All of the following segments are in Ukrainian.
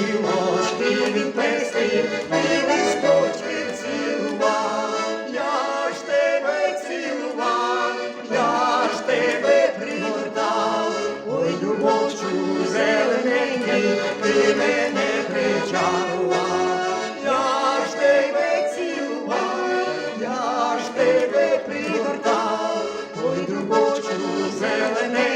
гілочки я ж тебе цілував, я ж тебе пригортав, ой, любовчу зелененький, ти мене причарував. Зелене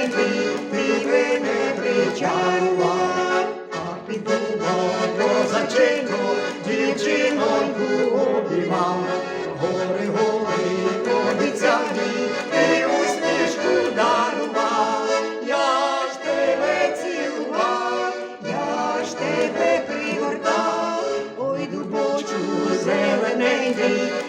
Bye.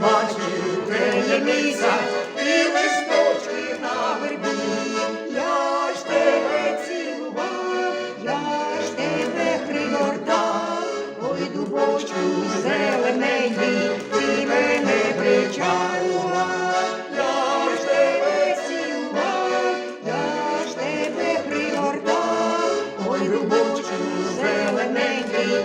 бачив, де є місяць і листочки на вербі. Я ж тебе цілував, я ж тебе пригортав, ой, дубочку зелененький, ти мене причарував. Я ж тебе цілував, я ж тебе пригортав, ой, дубочку зелененький,